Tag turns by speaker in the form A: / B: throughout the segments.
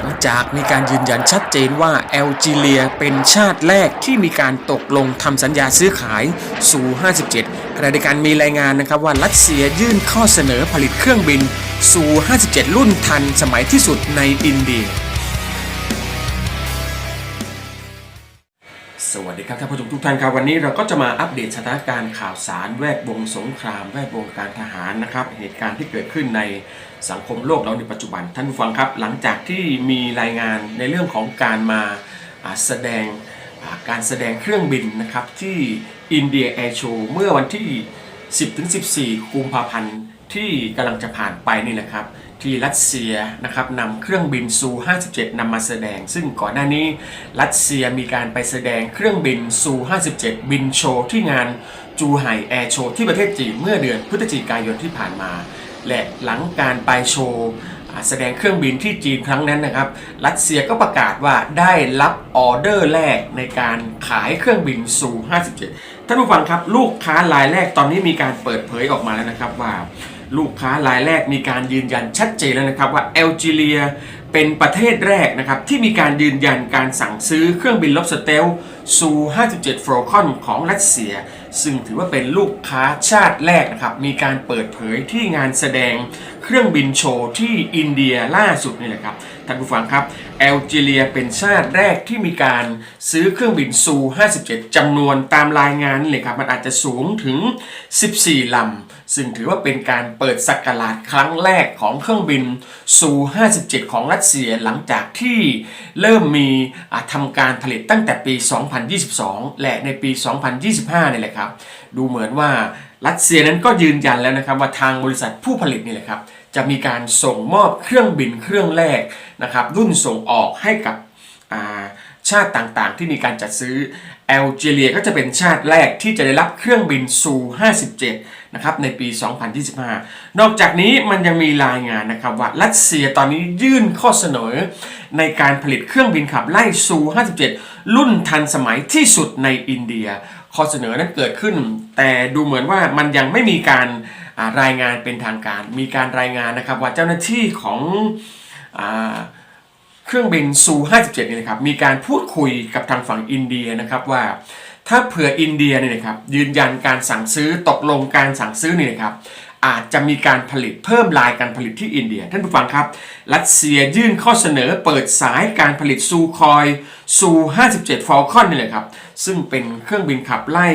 A: ลังจากมีการยืนยันชัดเจนว่าแอลจีเรียเป็นชาติแรกที่มีการตกลงทำสัญญาซื้อขายซู57ขณะเดียวกันมีรายงานนะครับว่ารัสเซียยื่นข้อเสนอผลิตเครื่องบินซู57รุ่นทันสมัยที่สุดในอินเดีย สวัสดีครับท่านผู้ชมทุกท่านครับวันนี้เราก็จะมาอัปเดตสถานการณ์ข่าวสารแวดวงสงคราม แวดวงการทหารนะครับ เหตุการณ์ที่เกิดขึ้นในสังคมโลกเราในปัจจุบันท่านผู้ฟังครับ หลังจากที่มีรายงานในเรื่องของการมาแสดงการแสดงเครื่องบินนะครับที่อินเดียแอร์โชว์เมื่อวันที่ 10-14 กุมภาพันธ์ที่กำลังจะผ่านไปนี่แหละครับ ที่รัสเซียนะครับนำเครื่องบินซู 57นำมาแสดง ซึ่งก่อนหน้านี้รัสเซียมีการไปแสดงเครื่องบินซู 57 บินโชว์ที่งานจูไห่แอร์โชว์ที่ประเทศจีนเมื่อเดือนพฤศจิกายนที่ผ่านมา และหลังการไปโชว์แสดงเครื่องบินที่จีนครั้งนั้นนะครับ รัสเซียก็ประกาศว่าได้รับออเดอร์แรกในการขายเครื่องบินซู 57 ท่านผู้ฟังครับ ลูกค้ารายแรกตอนนี้มีการเปิดเผยออกมาแล้วนะครับว่า ลูกค้ารายแรกมีการยืนยันชัดเจนแล้วนะครับว่าแอลจีเรียเป็นประเทศแรกนะครับที่มีการยืนยันการสั่งซื้อเครื่องบินลบสเตลซู57 f a l c o n ของรัสเซีย ซึ่งถือว่าเป็นลูกค้าชาติแรกนะครับมีการเปิดเผยที่งานแสดง เครื่องบินโชว์ที่อินเดียล่าสุดนี่แหละครับท่านผู้ฟังครับแอลจีเรียเป็นชาติแรกที่มีการซื้อเครื่องบินซู 57 จำนวนตามรายงานนี่เลยครับมันอาจจะสูงถึง 14 ลำ ซึ่งถือว่าเป็นการเปิดสักราชครั้งแรกของเครื่องบินซู 57 ของรัสเซียหลังจากที่เริ่มมีทำการผลิตตั้งแต่ปี 2022 และในปี 2025 นี่แหละครับ ดูเหมือนว่ารัสเซียนั้นก็ยืนยันแล้วนะครับว่าทางบริษัทผู้ผลิตนี่แหละครับ จะมีการส่งมอบเครื่องบินเครื่องแรกนะครับรุ่นส่งออกให้กับอาชาติต่างๆ ที่มีการจัดซื้อแอลจีเรียก็จะเป็นชาติแรกที่จะได้รับเครื่องบินซู 57 นะครับในปี 2025 นอกจากนี้มันยังมีรายงานนะครับว่ารัสเซียตอนนี้ยื่นข้อเสนอ ในการผลิตเครื่องบินขับไล่ซู 57 รุ่นทันสมัยที่สุดในอินเดีย ข้อเสนอนั้นเกิดขึ้น แต่ดูเหมือนว่ามันยังไม่มีการ รายงานเป็นทางการ มีการรายงานนะครับว่าเจ้าหน้าที่ของอเครื่องบินซู 57นี่นะครับมีการพูดคุยกับทางฝั่งอินเดียนะครับว่าถ้าเผื่ออินเดียเนี่ยนะครับยืนยันการสั่งซื้อตกลงการสั่งซื้อนี่นะครับอาจจะมีการผลิตเพิ่มลายการผลิตที่อินเดีย ท่านผู้ฟังครับ รัสเซียยื่นข้อเสนอเปิดสายการผลิตซูคอยซู 57 ฟอลคอนนี่แหละครับ ซึ่งเป็นเครื่องบินขับไล่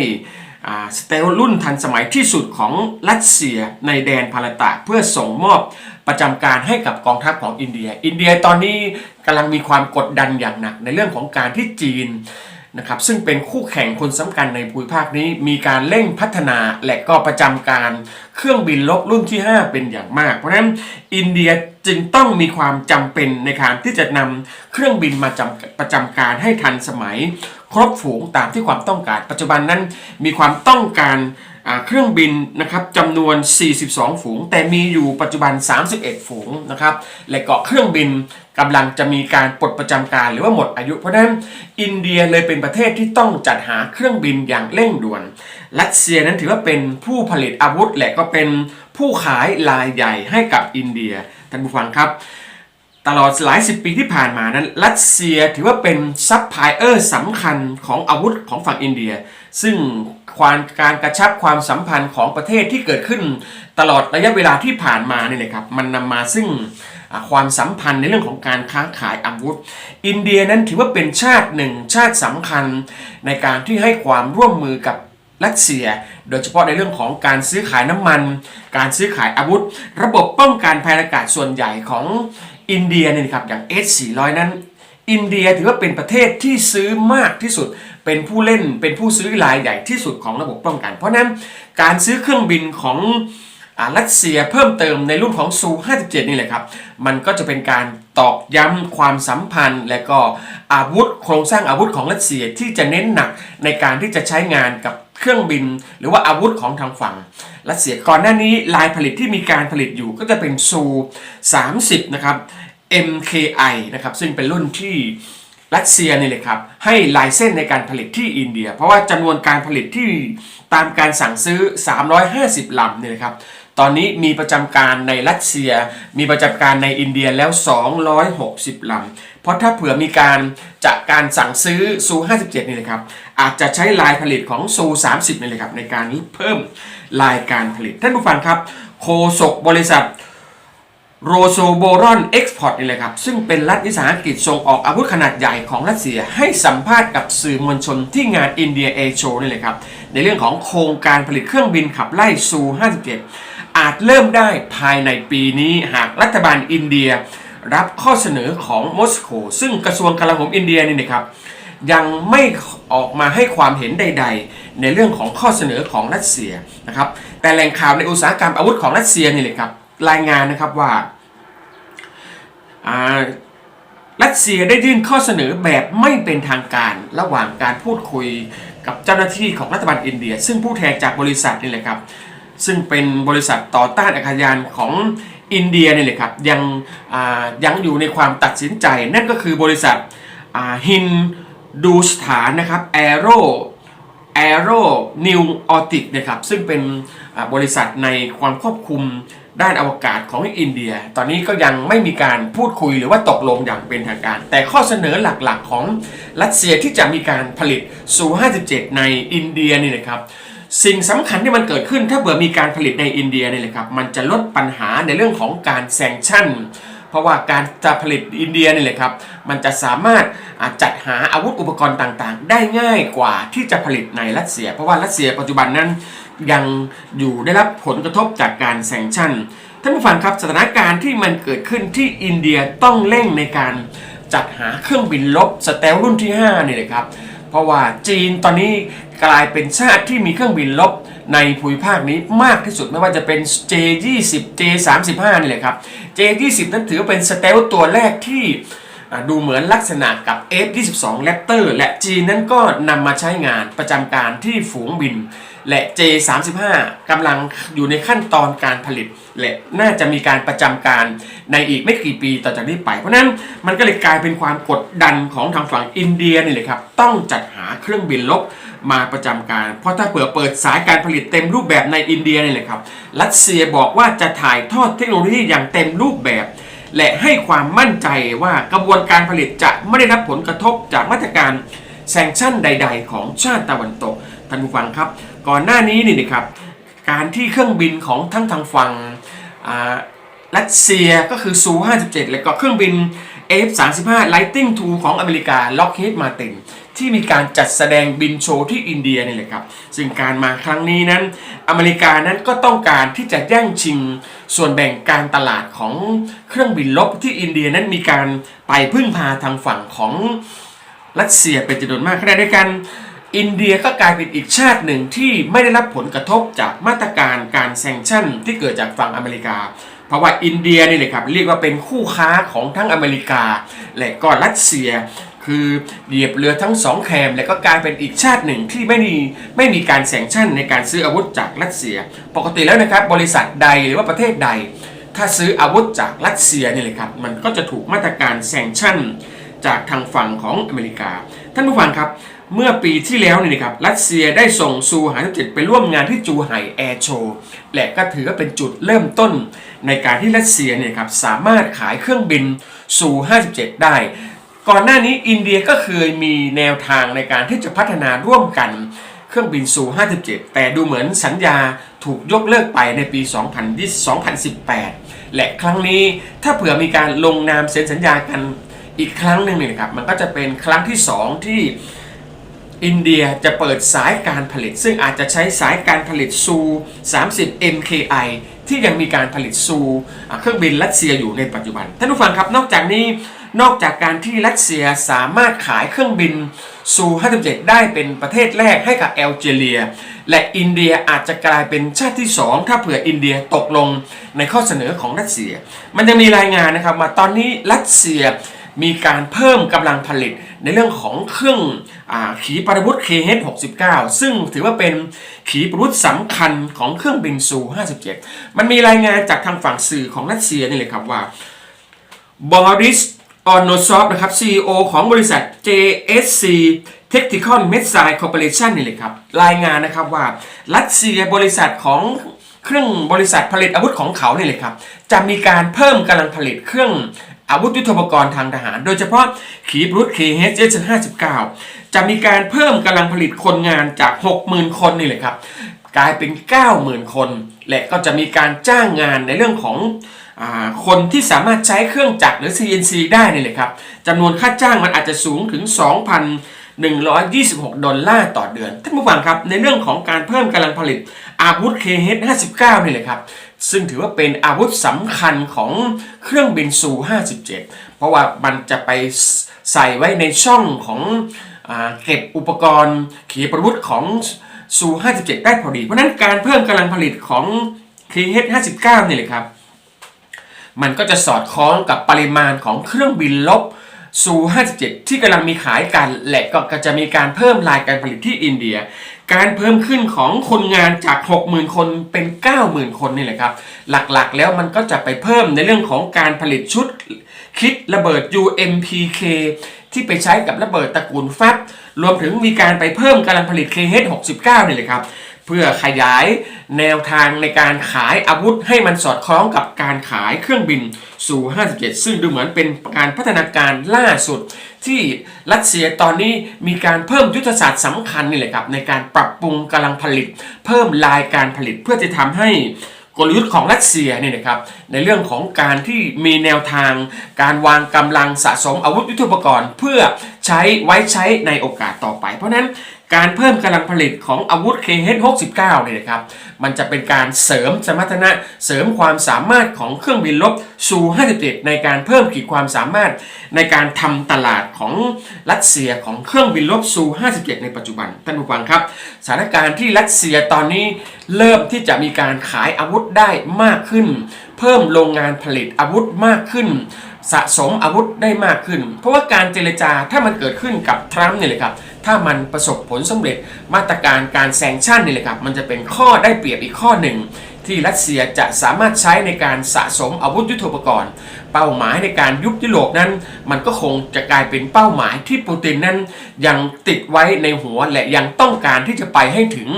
A: สเตลรุ่นทันสมัยที่สุดของรัสเซียในแดนพาลตะเพื่อส่งมอบประจำการให้กับกองทัพของอินเดีย อินเดียตอนนี้กำลังมีความกดดันอย่างหนักในเรื่องของการที่จีนนะครับซึ่งเป็นคู่แข่งคนสำคัญในภูมิภาคนี้มีการเร่งพัฒนาและก็ประจำการเครื่องบินลบรุ่นที่ 5 เป็นอย่างมาก เพราะฉะนั้นอินเดียจึงต้องมีความจำเป็นในการที่จะนำเครื่องบินมาประจำการให้ทันสมัย ครบฝูงตามที่ความต้องการ ปัจจุบันนั้นมีความต้องการเครื่องบินนะครับจำนวน 42 ฝูง แต่มีอยู่ปัจจุบัน 31 ฝูงนะครับและก็เครื่องบินกำลังจะมีการปลดประจำการหรือว่าหมดอายุ เพราะฉะนั้นอินเดียเลยเป็นประเทศที่ต้องจัดหาเครื่องบินอย่างเร่งด่วน รัสเซียนั้นถือว่าเป็นผู้ผลิตอาวุธและก็เป็นผู้ขายรายใหญ่ให้กับอินเดียท่านผู้ฟังครับ ตลอดหลายสิบปีที่ผ่านมานั้น รัสเซียถือว่าเป็นซัพพลายเออร์สำคัญของอาวุธของฝั่งอินเดีย ซึ่งความการกระชับความสัมพันธ์ของประเทศที่เกิดขึ้น ตลอดระยะเวลาที่ผ่านมาเนี่ยนะครับมันนำมาซึ่งความสัมพันธ์ในเรื่องของการค้าขายอาวุธ อินเดียนั้นถือว่าเป็นชาติหนึ่งชาติสำคัญในการที่ให้ความร่วมมือกับรัสเซีย โดยเฉพาะในเรื่องของการซื้อขายน้ำมัน การซื้อขายอาวุธ ระบบป้องกันภัยอากาศส่วนใหญ่ของ อินเดียเนี่ยครับอย่าง S400 นั้น อินเดียถือว่าเป็นประเทศที่ซื้อมากที่สุด เป็นผู้เล่นเป็นผู้ซื้อรายใหญ่ที่สุดของระบบป้องกัน เพราะนั้นการซื้อเครื่องบินของอรัสเซียเพิ่มเติมในรุ่นของซู57นี่แหละครับ มันก็จะเป็นการ ตอกย้ำความสัมพันธ์ และก็อาวุธโครงสร้างอาวุธของรัสเซียที่จะเน้นหนักในการที่จะใช้งานกับเครื่องบิน หรือว่าอาวุธของทางฝั่งรัสเซียก่อนหน้านี้ลายผลิตที่มีการผลิตอยู่ก็จะเป็นซู 30 นะครับ MKI นะครับซึ่งเป็นรุ่นที่รัสเซียนี่เลยครับให้ลายเส้นในการผลิตที่อินเดีย เพราะว่าจำนวนการผลิตที่ตามการสั่งซื้อ 350ลำเนี่ยนะครับ ตอนนี้มีประจำการในรัสเซีย มีประจำการในอินเดียแล้ว 260ลำ เพราะถ้าเผื่อมีการจากการสั่งซื้อซู57นี่เลยครับ อาจจะใช้ลายผลิตของซู30นี่เลยครับในการเพิ่มลายการผลิต ท่านผู้ฟังครับ โคศกบริษัทโรโซโบรอนเอ็กซ์พอร์ตนี่แหละครับ ซึ่งเป็นรัฐวิสาหกิจส่งออกอาวุธขนาดใหญ่ของรัสเซียให้สัมภาษณ์กับสื่อมวลชนที่งานอินเดียเอโชนี่เลยครับ ในเรื่องของโครงการผลิตเครื่องบินขับไล่ซู 57 อาจเริ่มได้ภายในปีนี้หากรัฐบาลอินเดีย รับข้อเสนอของมอสโกซึ่งกระทรวงกลาโหมอินเดียนี่นะครับยังไม่ออกมาให้ความเห็นใด ๆ ในเรื่องของข้อเสนอของรัสเซียนะครับ แต่แหล่งข่าวในอุตสาหกรรมอาวุธของรัสเซียนี่เลยครับรายงานนะครับว่าอ่ารัสเซียได้ยื่นข้อเสนอแบบไม่เป็นทางการระหว่างการพูดคุยกับเจ้าหน้าที่ของรัฐบาลอินเดีย ซึ่งผู้แทนจากบริษัทนี่แหละครับ ซึ่งเป็นบริษัทต่อต้านอากาศยานของอินเดียนี่แหละครับยังยังอยู่ในความตัดสินใจ นั่นก็คือบริษัทฮินดูสถานนะครับแอโรแอโรนิวออติกนะครับซึ่งเป็นบริษัทในความควบคุมด้านอวกาศของอินเดีย ตอนนี้ก็ยังไม่มีการพูดคุยหรือว่าตกลงอย่างเป็นทางการ แต่ข้อเสนอหลักๆของรัสเซียที่จะมีการผลิตซู 57 ในอินเดียนี่นะครับ สิ่งสำคัญที่มันเกิดขึ้นถ้าเบื่อมีการผลิตในอินเดียเนี่ยเลยครับมันจะลดปัญหาในเรื่องของการแซงชั่น เพราะว่าการจะผลิตอินเดียนี่แหละครับมันจะสามารถจัดหาอาวุธอุปกรณ์ต่างๆ ได้ง่ายกว่าที่จะผลิตในรัสเซีย เพราะว่ารัสเซียปัจจุบันนั้นยังอยู่ได้รับผลกระทบจากการแซงชั่นท่านผู้ฟังครับสถานการณ์ที่มันเกิดขึ้นที่อินเดียต้องเร่งในการจัดหาเครื่องบินลบสเตลรุ่นที่5นี่เลยครับ ราะว่าจีนตอนนี้กลายเป็นชาติที่มีเครื่องบินลบในภูมิภาคนี้มากที่สุดไม่ว่าจะเป็น J20 J35 นี่แหละครับ J20 นั้นถือว่าเป็นสเตลตัวแรกที่ดูเหมือนลักษณะกับ F22 Raptor และจีนนั้นก็นำมาใช้งานประจำการที่ฝูงบิน และ J35 กำลังอยู่ในขั้นตอนการผลิต และน่าจะมีการประจำการในอีกไม่กี่ปีต่อจากนี้ไป เพราะนั้นมันก็เลยกลายเป็นความกดดันของทางฝั่งอินเดียนี่เลยครับ ต้องจัดหาเครื่องบินลบมาประจำการ เพราะถ้าเปิดเปิดสายการผลิตเต็มรูปแบบในอินเดียนี่เลยครับ รัสเซียบอกว่าจะถ่ายทอดเทคโนโลยีอย่างเต็มรูปแบบ และให้ความมั่นใจว่ากระบวนการผลิตจะไม่ได้รับผลกระทบจากมาตรการแซงชั่นใด ๆ ของชาติตะวันตกท่านผู้ฟังครับ ก่อนหน้านี้นี่นะครับการที่เครื่องบินของทั้งทางฝั่งรัสเซียก็คือซู57 และก็เครื่องบิน F35 Lightning II ของอเมริกา Lockheed Martin ที่มีการจัดแสดงบินโชว์ที่อินเดียนี่แหละครับ ซึ่งการมาครั้งนี้นั้น อเมริกานั้นก็ต้องการที่จะแย่งชิงส่วนแบ่งการตลาดของเครื่องบินลบที่อินเดียนั้นมีการไปพึ่งพาทางฝั่งของรัสเซียเป็นจำนวนมากขณะเดียวกัน อินเดียก็กลายเป็นอีกชาติหนึ่งที่ไม่ได้รับผลกระทบจากมาตรการการแซงชั่นที่เกิดจากฝั่งอเมริกา เพราะว่าอินเดียนี่เลยครับเรียกว่าเป็นคู่ค้าของทั้งอเมริกา และก็รัสเซีย คือเหยียบเรือทั้งสองแคม และก็กลายเป็นอีกชาติหนึ่งที่ไม่มีไม่มีการแซงชั่นในการซื้ออาวุธจากรัสเซีย ปกติแล้วนะครับบริษัทใดหรือว่าประเทศใด ถ้าซื้ออาวุธจากรัสเซียนี่เลยครับมันก็จะถูกมาตรการแซงชั่นจากทางฝั่งของอเมริกา ท่านผู้ฟังครับ เมื่อปีที่แล้วนี่นะครับรัสเซียได้ส่งซูหา7ไปร่วมงานที่จูไห่แอร์โชว์และก็ถือว่าเป็นจุดเริ่มต้น ในการที่รัสเซียเนี่ยครับสามารถขายเครื่องบินซู57 ได้ ก่อนหน้านี้อินเดียก็เคยมีแนวทางในการที่จะพัฒนาร่วมกันเครื่องบินซู57 แต่ดูเหมือนสัญญาถูกยกเลิกไปในปี 2018 และครั้งนี้ถ้าเผื่อมีการลงนามเซ็นสัญญากันอีกครั้งหนึ่งเนี่ยนะครับมันก็จะเป็นครั้งที่ 2 ที่ อินเดียจะเปิดสายการผลิต ซึ่งอาจจะใช้สายการผลิตซู 30 MKI ที่ยังมีการผลิตซูเครื่องบินรัสเซียอยู่ในปัจจุบัน ท่านผู้ฟังครับนอกจากนี้นอกจากการที่รัสเซียสามารถขายเครื่องบินซู57ได้เป็นประเทศแรกให้กับแอลจีเรีย และอินเดียอาจจะกลายเป็นชาติที่ 2 ถ้าเผื่ออินเดียตกลงในข้อเสนอของรัสเซีย มันจะมีรายงานนะครับมาตอนนี้รัสเซีย มีการเพิ่มกำลังผลิตในเรื่องของเครื่องอขีปนาวุธ KH-69 ซึ่งถือว่าเป็นขีปนาวุธสำคัญของเครื่องบินซู 57 มันมีรายงานจากทางฝั่งสื่อของรัสเซียนี่เลยครับว่าบอริสออนโนซอฟนะครับ CEO ของบริษัท JSC Technical Missile Corporation นี่เลยครับ รายงานนะครับว่ารัสเซียบริษัทของเครื่องบริษัทผลิตอาวุธของเขาเนี่ยเลยครับ จะมีการเพิ่มกำลังผลิตเครื่อง อาวุธยุทโธปกรณ์ทางทหาร โดยเฉพาะขีปรุธ KH 59 จะมีการเพิ่มกำลังผลิตคนงานจาก 60,000 คนนี่เลยครับ กลายเป็น 90,000 คน และก็จะมีการจ้างงานในเรื่องของอคนที่สามารถใช้เครื่องจักรหรือ CNC ได้นี่เลยครับจำนวนค่าจ้างมันอาจจะสูงถึง 2,126 ดอลลาร์ต่อเดือน ท่านผู้ฟังครับ ในเรื่องของการเพิ่มกำลังผลิตอาวุธ KH 59 นี่เลยครับ ซึ่งถือว่าเป็นอาวุธสำคัญของเครื่องบินซู 57 เพราะว่ามันจะไปใส่ไว้ในช่องของอเก็บอุปกรณ์ขีปนาวุธของซู 57 ได้พอดี เพราะนั้นการเพิ่มกำลังผลิตของ KH 59 นี่เลยครับ มันก็จะสอดคล้องกับปริมาณของเครื่องบินลบซู 57 ที่กำลังมีขายกัน และก็จะมีการเพิ่มรายการผลิตที่อินเดีย การเพิ่มขึ้นของคนงานจาก 60,000 คนเป็น 90,000 คนนี่แหละครับ หลักๆแล้วมันก็จะไปเพิ่มในเรื่องของการผลิตชุดคิดระเบิด UMPK ที่ไปใช้กับระเบิดตระกูลแฟบรวมถึงมีการไปเพิ่มกำลังผลิต KH 69 นี่แหละครับ เพื่อขยายแนวทางในการขายอาวุธให้มันสอดคล้องกับการขายเครื่องบินสู่ 57 ซึ่งดูเหมือนเป็นการพัฒนาการล่าสุด ที่รัสเซียตอนนี้มีการเพิ่มยุทธศาสตร์สำคัญนี่แหละครับในการปรับปรุงกำลังผลิต เพิ่มรายการผลิตเพื่อจะทำให้กลยุทธ์ของรัสเซียเนี่ยนะครับในเรื่องของการที่มีแนวทางการวางกำลังสะสมอาวุธยุทโธปกรณ์ เพื่อ ใช้ไว้ใช้ในโอกาสต่อไป เพราะนั้นการเพิ่มกำลังผลิตของอาวุธ KH 69 เนี่ยนะครับ มันจะเป็นการเสริมสมรรถนะเสริมความสามารถของเครื่องบินลบซู57ในการเพิ่มขีดความสามารถในการทำตลาดของรัสเซียของเครื่องบินลบซู57ในปัจจุบันท่านผู้ฟังครับ สถานการณ์ที่รัสเซียตอนนี้เริ่มที่จะมีการขายอาวุธได้มากขึ้น เพิ่มโรงงานผลิตอาวุธมากขึ้น สะสมอาวุธได้มากขึ้น เพราะว่าการเจรจาถ้ามันเกิดขึ้นกับทรัมป์เนี่ยเลยครับถ้ามันประสบผลสำเร็จมาตรการการแซงชั่นนี่เลยครับมันจะเป็นข้อได้เปรียบอีกข้อหนึ่ง ที่รัสเซียจะสามารถใช้ในการสะสมอาวุธยุทโธปกรณ์ เป้าหมายในการยุบยุโรปนั้น มันก็คงจะกลายเป็นเป้าหมายที่ปูตินนั้น ยังติดไว้ในหัวและยังต้องการที่จะไปให้ถึง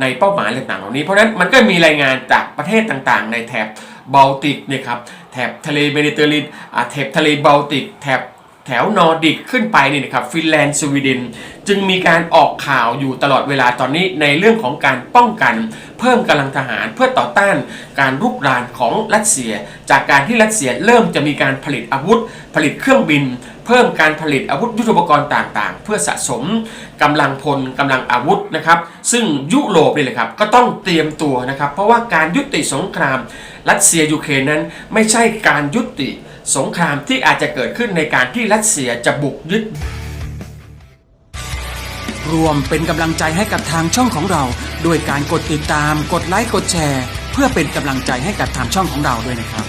A: ในเป้าหมายต่างๆเหล่านี้เพราะนั้นมันก็มีรายงานจากประเทศต่างๆ ในแถบ บอลติกเนี่ยครับแถบทะเลเมดิเตอร์เรเนียนอ่าแถบทะเลบอลติกแถบแถวนอร์ดิกขึ้นไปนี่นะครับฟินแลนด์สวีเดนจึงมีการออกข่าวอยู่ตลอดเวลาตอนนี้ในเรื่องของการป้องกัน เพิ่มกำลังทหารเพื่อต่อต้านการรุกรานของรัสเซีย จากการที่รัสเซียเริ่มจะมีการผลิตอาวุธ ผลิตเครื่องบิน เพิ่มการผลิตอาวุธยุทโธปกรณ์ต่างๆ เพื่อสะสมกำลังพลกำลังอาวุธนะครับ ซึ่งยุโรปนี่แหละครับก็ต้องเตรียมตัวนะครับ เพราะว่าการยุติสงคราม รัสเซียยูเครนนั้นไม่ใช่การยุติสงครามที่อาจจะเกิดขึ้นในการที่รัสเซียจะบุกยึด
B: รวมเป็นกำลังใจให้กับทางช่องของเรา ด้วยการกดติดตาม กดไลค์ กดแชร์ เพื่อเป็นกำลังใจให้กับทางช่องของเราด้วยนะครับ